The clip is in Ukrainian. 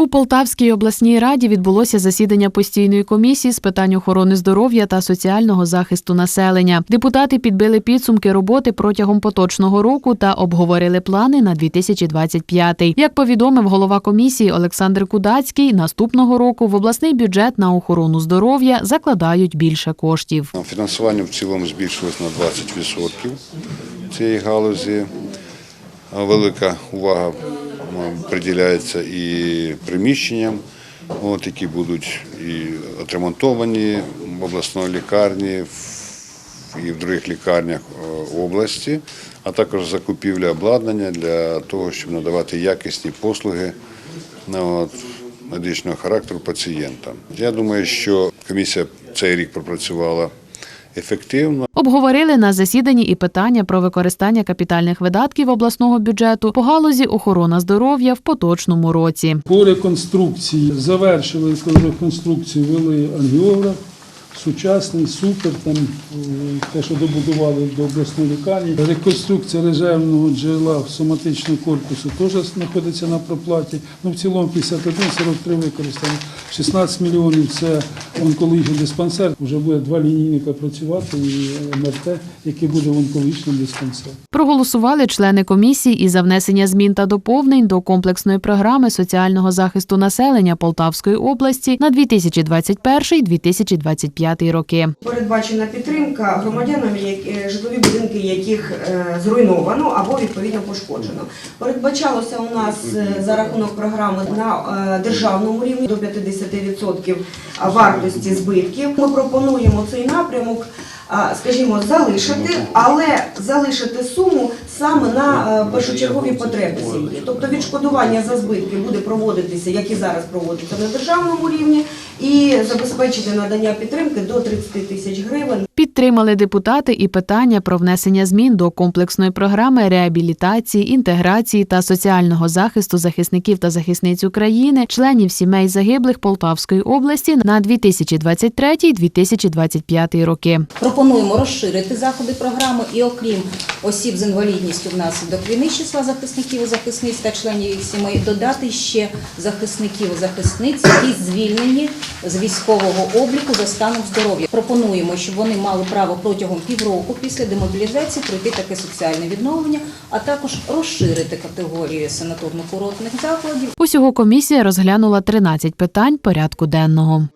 У Полтавській обласній раді відбулося засідання постійної комісії з питань охорони здоров'я та соціального захисту населення. Депутати підбили підсумки роботи протягом поточного року та обговорили плани на 2025. Як повідомив голова комісії Олександр Кудацький, наступного року в обласний бюджет на охорону здоров'я закладають більше коштів. Фінансування в цілому збільшилось на 20% цієї галузі. Велика увага приділяється і приміщенням, от, які будуть і отремонтовані в обласної лікарні і в других лікарнях е, області, а також закупівля обладнання для того, щоб надавати якісні послуги ну, от, медичного характеру пацієнтам. Я думаю, що комісія цей рік пропрацювала ефективно. Обговорили на засіданні і питання про використання капітальних видатків обласного бюджету по галузі охорона здоров'я в поточному році. По реконструкції завершили реконструкцію, вели ангіограф, сучасний, супер, там е, те, що добудували до обласної лікарні. Реконструкція резервного джерела соматичного корпусу теж знаходиться на проплаті. Ну, в цілому 51-43 використано. 16 мільйонів це онкологічний диспансер. Вже буде два лінійника працювати і МРТ, який буде в онкологічному диспансері. Проголосували члени комісії і за внесення змін та доповнень до комплексної програми соціального захисту населення Полтавської області на 2021-2025 роки. Передбачена підтримка громадянам, е, житлові будинки, яких е, зруйновано або відповідно пошкоджено. Передбачалося у нас е, за рахунок програми на державному рівні до 50% вартості збитків. Ми пропонуємо цей напрямок. Скажімо, залишити, але залишити суму саме на першочергові потреби сім'ї. Тобто відшкодування за збитки буде проводитися, як і зараз проводиться на державному рівні, і забезпечити надання підтримки до 30 тисяч гривень. Підтримали депутати і питання про внесення змін до комплексної програми реабілітації, інтеграції та соціального захисту захисників та захисниць України, членів сімей загиблих Полтавської області на 2023-2025 роки. Пропонуємо розширити заходи програми і окрім осіб з інвалідністю внаслідок війни з числа захисників і захисниць та членів їх сімей додати ще захисників і захисниць, які звільнені з військового обліку за станом здоров'я. Пропонуємо, щоб вони мали право протягом півроку після демобілізації пройти таке соціальне відновлення, а також розширити категорію санаторно-курортних закладів Усього комісія розглянула 13 питань порядку денного.